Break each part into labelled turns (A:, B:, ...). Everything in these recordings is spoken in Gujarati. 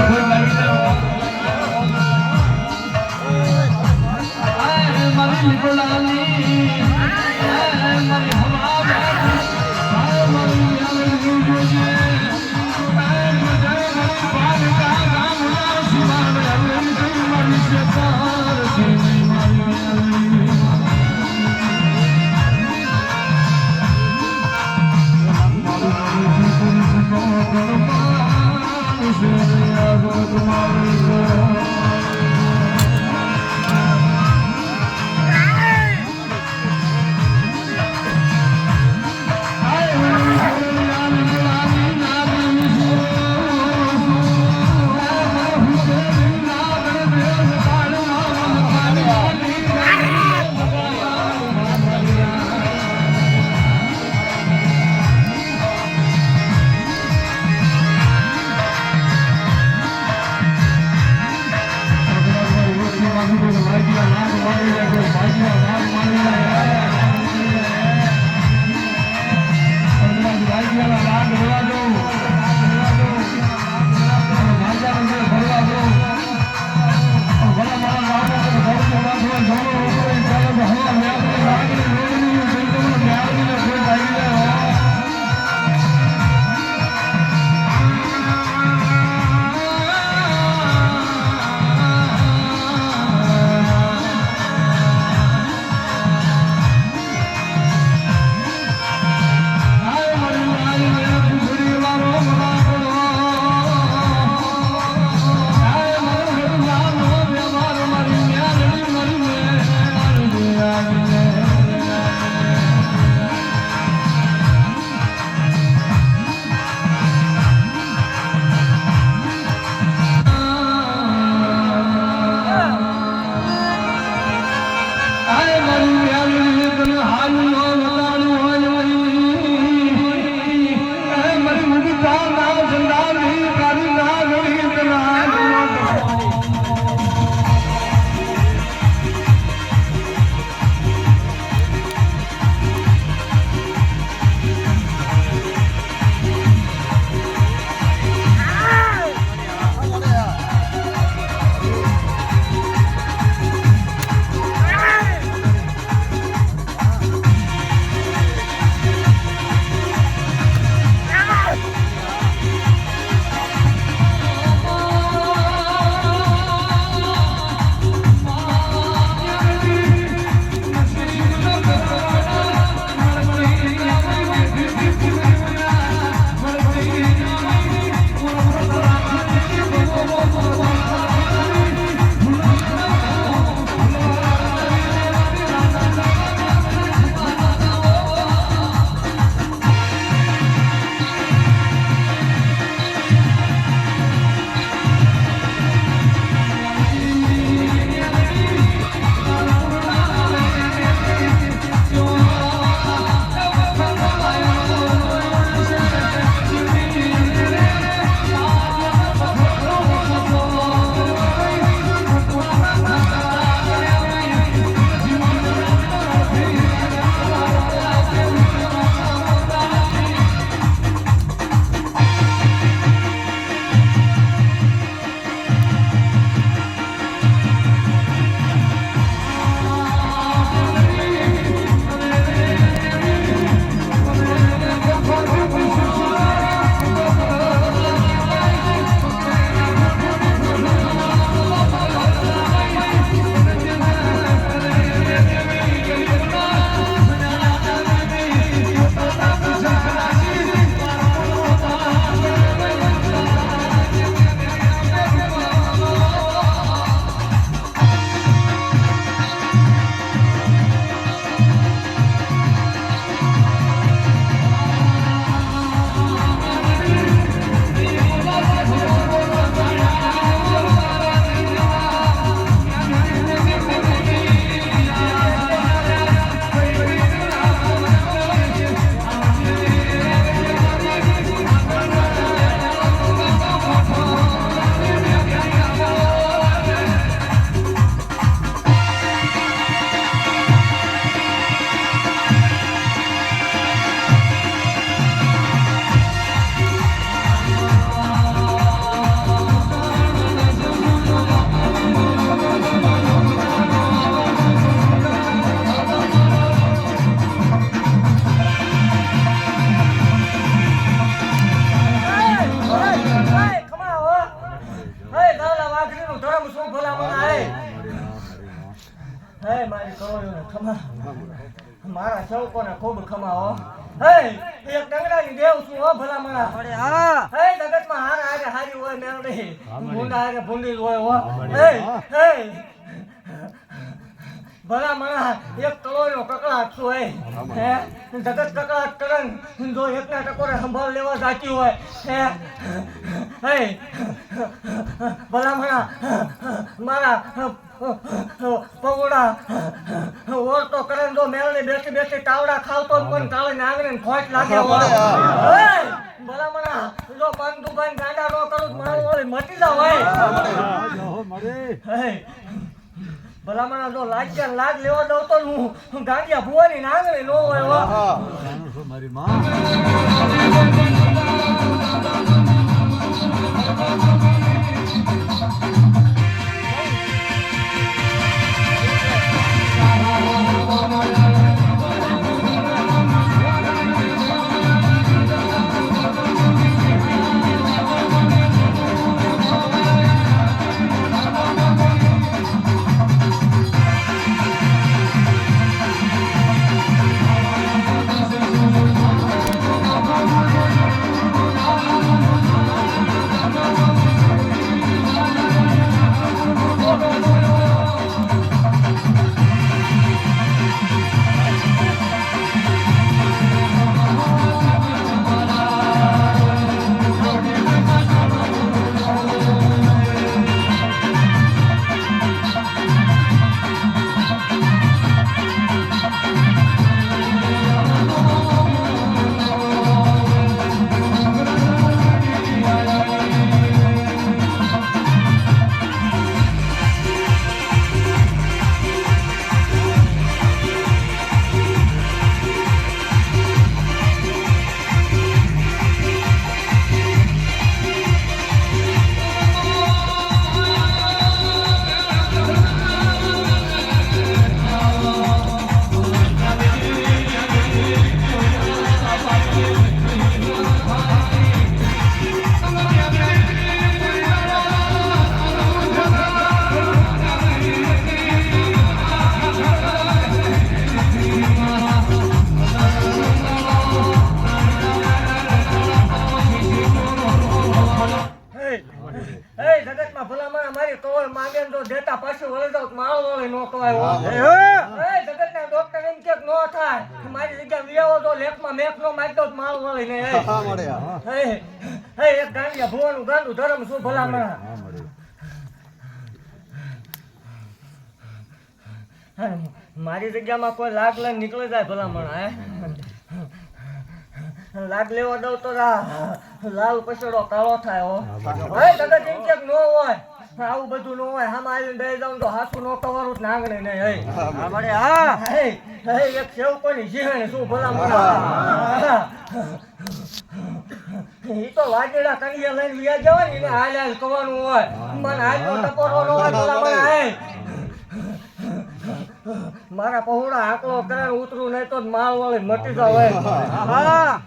A: મારી મારા
B: સેવકોને ખૂબ ખમાવો હે એક ડંગરાની દેવ છું હો ભલામણા હે જગતમાં હાર હારે હારી હોય મેળડી ભૂંડા હારે ભૂંડી હોય હો હે હે ભલામણા એક કલોનો કકડાટ છું હે હે જગત કકડાટ કરન જો ટકોરે સંભાળ લેવા જાતી હોય હે હે મારા પગોડા ઓળતો કરે જો મેળને બેસી બેસી તાવડા ખાવતો પણ તાળે નાગરે ને ખોટ લાગે હોય ભલા ભલામણા જો પાન ભાઈ ગાંડા રો કરું તો મારું ઓલી મટી જાવ હે હે! ભલામણા જો લાગ લાગ લેવા દઉં તો હું ગાંડિયા ભુવાની નાગરે નો હોય મારી હે મારી કવળ માંગે તો દેતા પાછું વળી જાવ માળ વળી નો કવાય હો જગત ના ડોક્ટર એમ કે નો થાય. મારી જગ્યા વિયાવો તો લેખમાં મેખ નો મારી દઉં માળ વળી ને એક ગાંડિયા ભુવાનું ગાંડું ધર્મ શું ભલામણ મારી જગ્યામાં કોઈ લાગ લઈને નીકળી જાય ભલામણ હે? લાગ લેવા દઉં તો લાલ પછડો કાળો થાય હો. હે દાદા જેમ કે નો હોય. આવું બધું નો હોય. હા આવીને બે જાઉં તો હાસુ નો કવાનું જ નાંગણે નહીં હે. હે હે. એક સેવ કોની જીવન શું ભલામણા? ઈ તો વાજેડા કણિયા લઈને વ્યા જવાની એને હાલ હાલ કવાનું હોય. મને હાલનો ટપોરો નો હોય ભલામણા હે. મારા પહોળા આકલો કરે ઉતરું નહીં તો માલ વાળી મટી જાવ હા.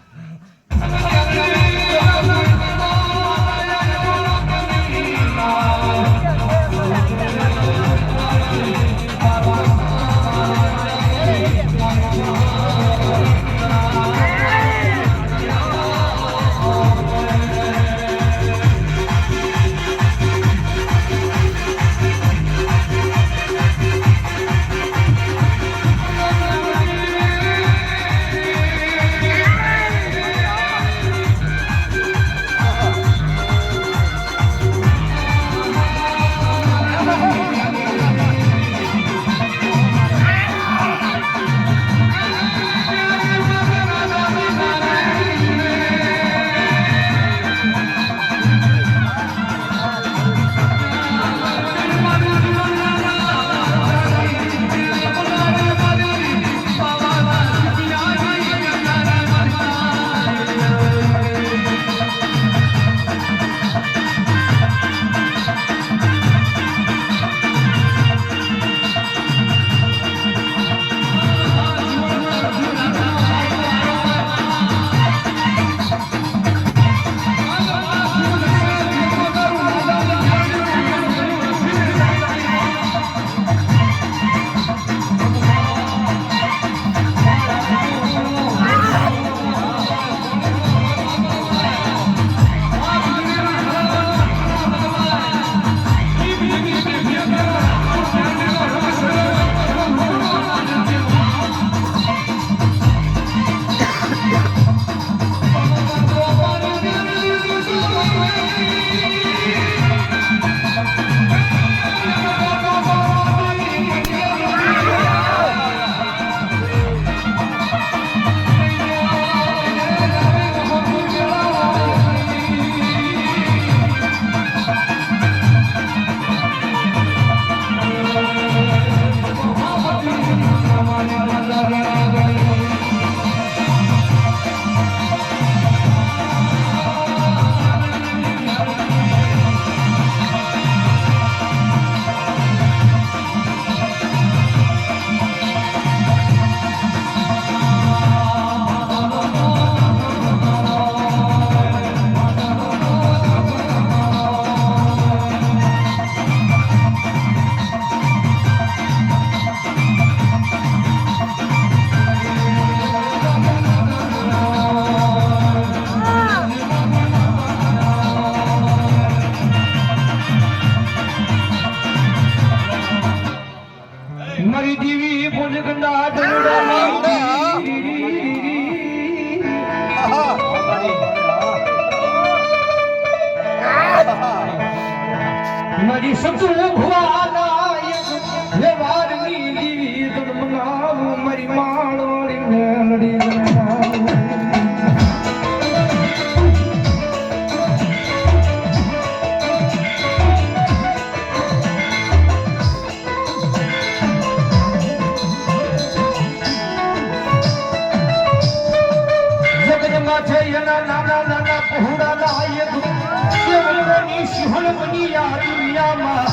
C: સિંહણ બની આ દુનિયામાં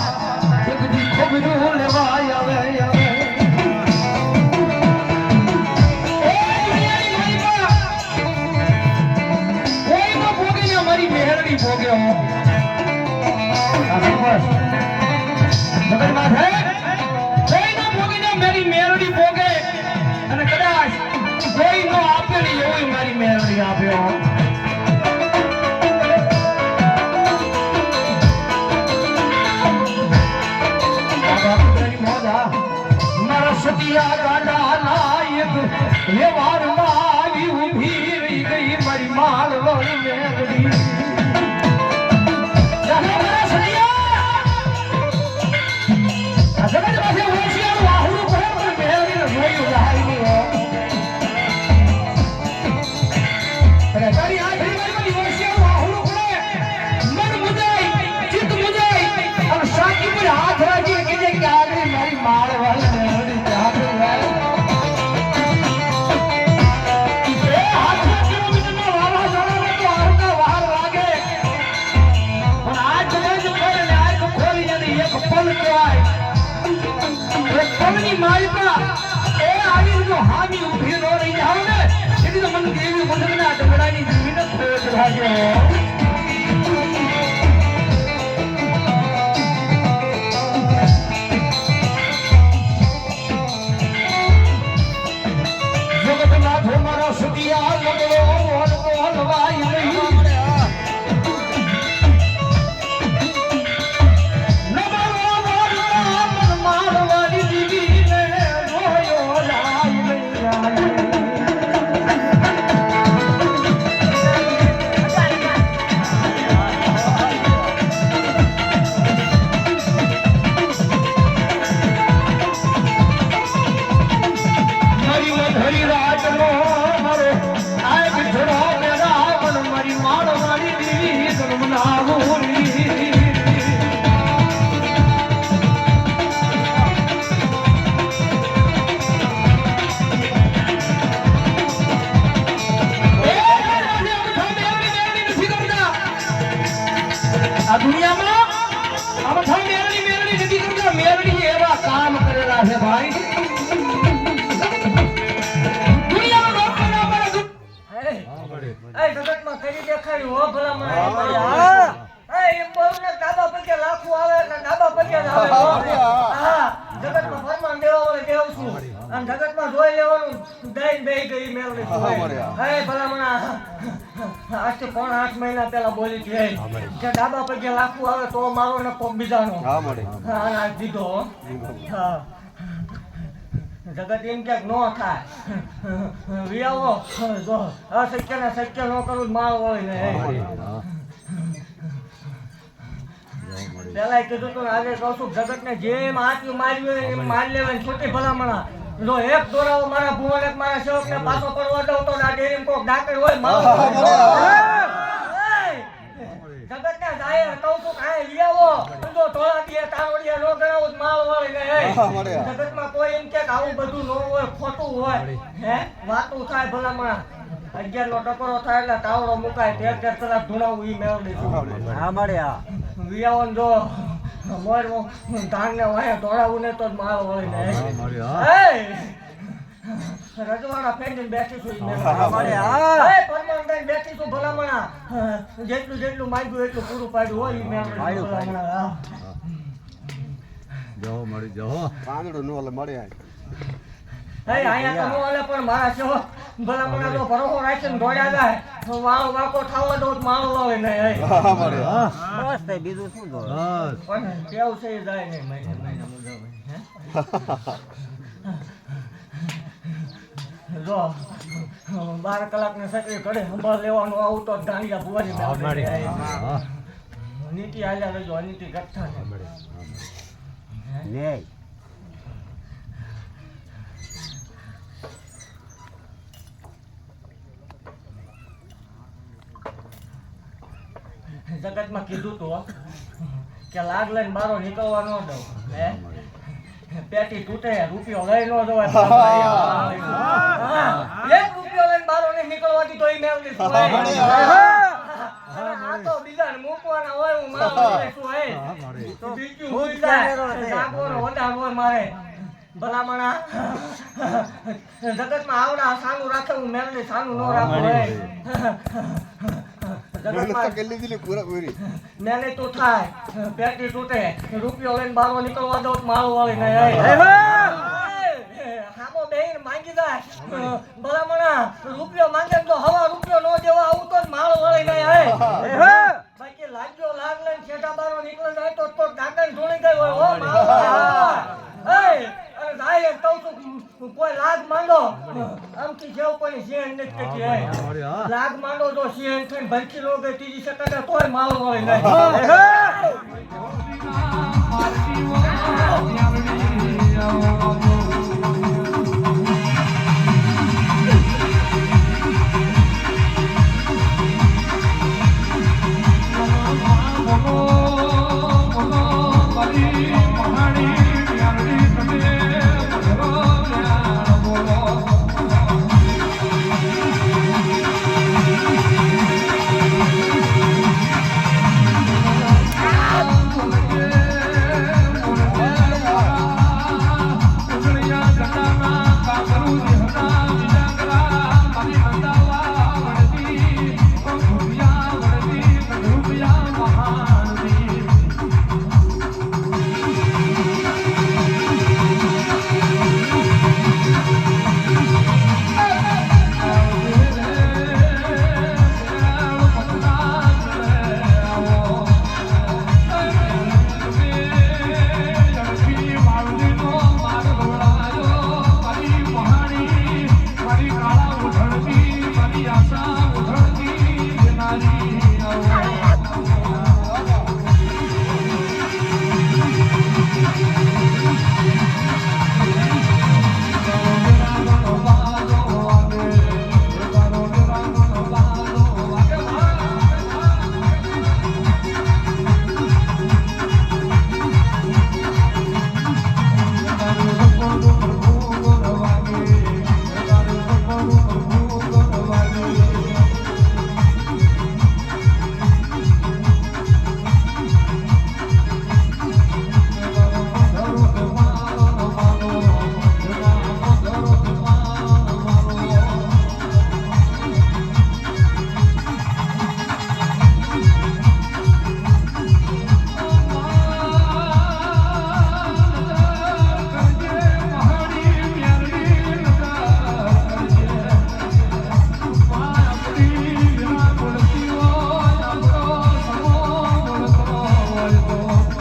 C: જગદી ખબરું લેવાય આવે આવે એ દુનિયાની માલિકા, જગતમાં કરી
B: દેખાડ્યું હો ભલામણ. એ એ એમ ડાબા પગે લાખું આવે એટલે ડાબા પગે આવે. હા, જગતમાં ફરમાન દેવા વાળે દેવું છું. આમ જગતમાં જોઈ લેવાનું દઈને બેહી ગઈ મેળવી હે ભલામણ આ- આજથી પોણા આઠ મહિના પહેલા બોલી હે. કે ડાબા પગે લાખું આવે તો મારો ને કોક બીજાનો.
D: હા મળે
B: હા. દીધો હો. જગત એમ ક્યાંક નો થાય. વિયાવો. જો અશક્ય ને શક્ય નો કરું માળ વળીને પેલા કીધું તું આજે કહું છું જગત ને જેમ હાથી માર્યું હોય એમ મારી લેવાની છોટી ભલામણા. જો એક દોરાવો મારા ભુવન એક મારા સેવક ને પાછો પડવા દઉં તો ના ડેરી કોક ડાકર હોય જગત ને જાહેર કહું છું કાંઈ લઈ આવો જો થોડા દીએ તારોડિયા નો ગણાવો
D: માલ.
B: જગતમાં કોઈ એમ કે આવું બધું ન હોય ખોટું હોય હે? વાતું થાય ભલામણા. અગિયાર નો ટકોરો થાય એટલે તાવડો મુકાય તેર તેર કલાક ધૂણાવું ઈ મેળવી
D: હા મળે.
B: વિયાવન જો મોર ધાન વાય દોડાવું ને તો મારો વળી ને. રજવાડા ફેંડીને બેઠી છું બેઠી છું ભલામણા. જેટલું જેટલું માંગ્યું એટલું પૂરું પાડ્યું હોય ઈ મેળવી ભલામણા હા.
A: જાઓ મળી જાઓ
D: પાંદડું નો ઓલે મળે
B: અહીંયા તો નો હાલે પણ મારા છો ભલા પણ તો ભરોસો રાખીને દોડ્યા જાય. તો વાળો વાકો થાવો દો તો માળો લાવે નહીં હે.
D: હા મળે.
A: બસ
B: પણ કેવું છે જાય ને મહિને મહિને મુજબ હે? જો બાર કલાક ને સકરી ઘડે સંભાળ લેવાનું આવું તો ગાંડિયા ભુવાની નીતિ હાલ્યા રજો. નીતિ ગઠ્ઠા ને
D: લે.
B: જગતમાં કીધું તો કે લાગ લઈને મારો નીકળવા ન દઉં હે? પેટી તૂટે રૂપિયો લઈ ન જવાય. એક રૂપિયો લઈને બારો નહીં નીકળવાથી તો એ મેળ આ તો બીજાને મૂકવાના હોય હું મારો શું હે? બીજું હોય મારે. ભલામણા. જગતમાં આવડા સાનું રાખે હું સાનું ન રાખું
D: તો
B: થાય. પેટી તૂટે. રૂપિયો લઈને બારો નીકળવા દો માળો વાળી ને હામો બેહીન માંગી જાય ભલામણા રૂપિયો માંગે તો હવા રૂપિયો નો દેવા આવું તો જ માળો વાળી ને બાકી લાગ્યો લાગ લઈને છેટા બારો નીકળી જાય તો તો ડાકણ ધૂણી ગઈ હોય હો માળો વાળી. હે અરે જાય કહું છું કોઈ લાગ માંડો આમથી જેવું કોઈ સિંહ નથી કહેતી હે લાગ માંડો તો સિંહ થઈને ભરકી લો ગઈ ત્રીજી સેકન્ડે તોય માળો વાળી નહીં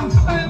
A: I'm.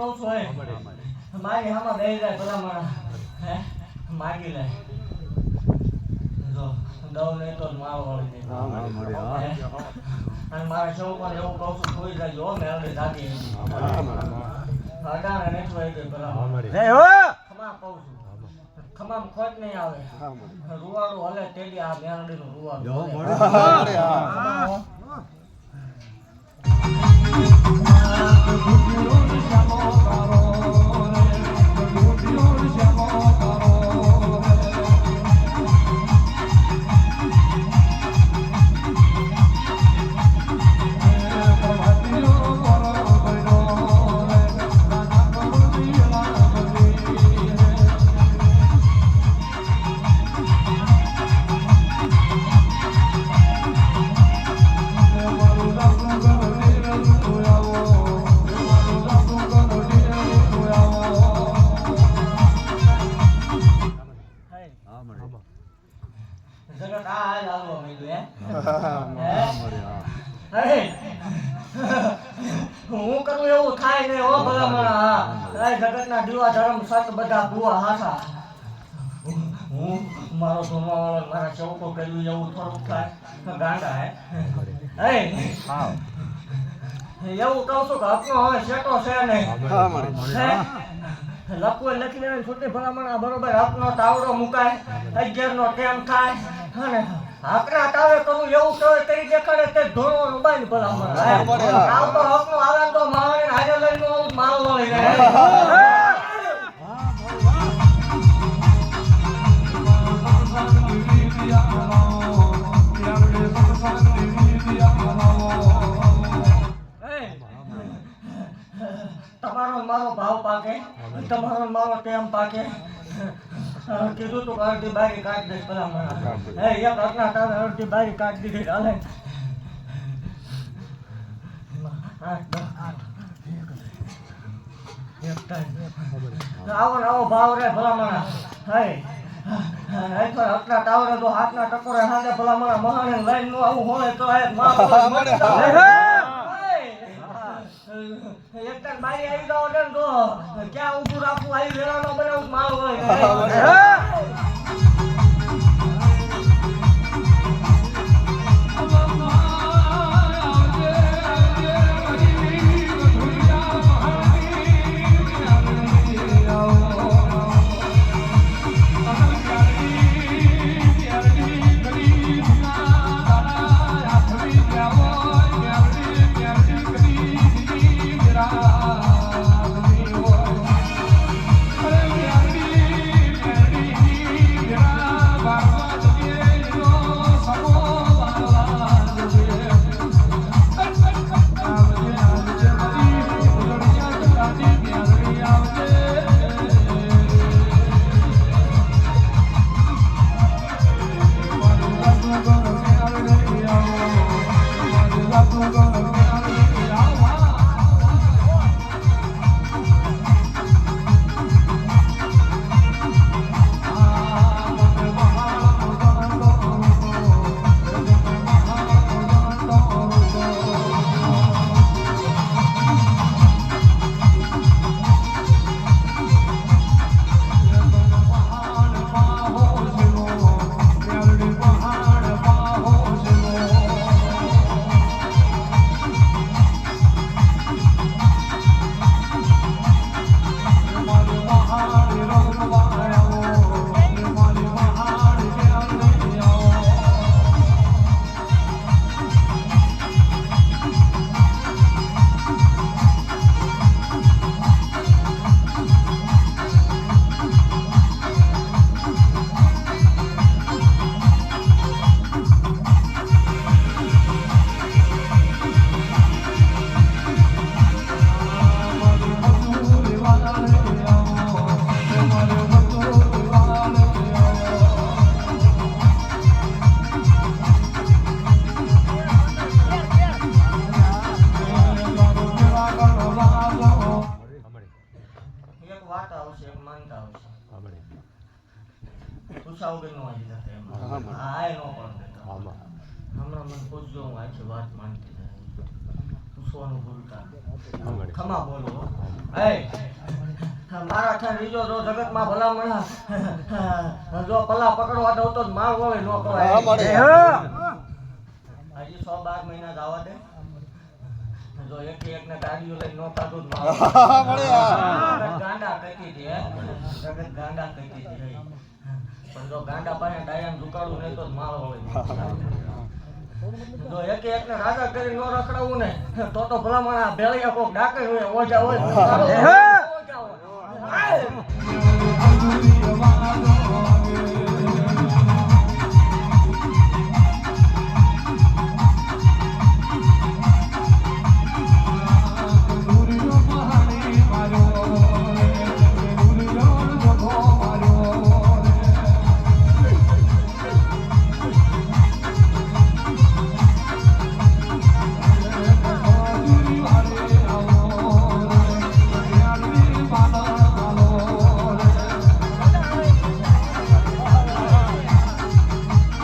A: કહું છું એ મારી હામાં બેહી જાય ભલા મારા હે? માગી લે. જો દવ નહીં તો મારો વળી નહીં.
B: હા, હા, મળે, હા.
A: અને મારા સૌ પણ એવું કહું છું કોઈ જાય હો મેળવી
B: મળે.
A: અડાણે નહીં થઈ ગઈ ભલા
B: જય હો
A: ખમા કહું છું. ખમામ ખોટ નહીં આવે. રૂવાડું હલે તેડી આ મેળડીનું રૂવાડું.
B: જો,
A: હલે.
B: મળે. હા, મળે, હા.
A: એવું કહું છું કે હકનો હવે શેટો છે નહીં. લખવું લખી લેવાની છૂટની ભલામણ બરોબર હકનો તાવડો મુકાય અગિયારનો ટેમ થાય. અને હકના તાવે કરવું એવું તો કરી દેખાડે તે ધોળવાનું બાંધ ભલામણ. આવ તો હકનો આવે તો માવાને હાજર લઈને માલ જાય. હે? તમારો મારો ભાવ પાકે તમારો મારો ટેમ પાકે. કીધું તું અડધી બારી કાઢી દઈશ ભલામણ હે એક હકના તાવે અડધી બારી કાઢી દીધી હાલે. આવો આવો ભાવ રે ભલામણા હે હે હકના ટાવરે તો હાથના ટકોરે હાથે ભલામણા મહાને લઈને આવું હોય તો હે માં એક ટાઈમ બારી આવી જાવ ને તો ક્યાં ઊભું રાખવું આવી વેરાનો બનાવું માલ હોય.
B: બીજો જો જગતમાં ભલામણા જો પલ્લા પકડવા દઉં તો માર વળે નો
D: હા,
B: હજી સો બાર મહિના જવા દે. જો એક એક ને ગાડીઓ લઈને નો કાઢું તો માર વળે.
D: હા, મળે
B: ગાંડા કહેતી હતી, જગત ગાંડા કહેતી હતી. પણ જો ગાંડા પાસે ડાયાને ઝુકાડવું નહીં તો જ માર જો એક એક ને રાજા કરી નો રખડાવું ને તો તો ભલામણ ભેળિયા કોક ડાકે હોય ઓજા હોય Hey!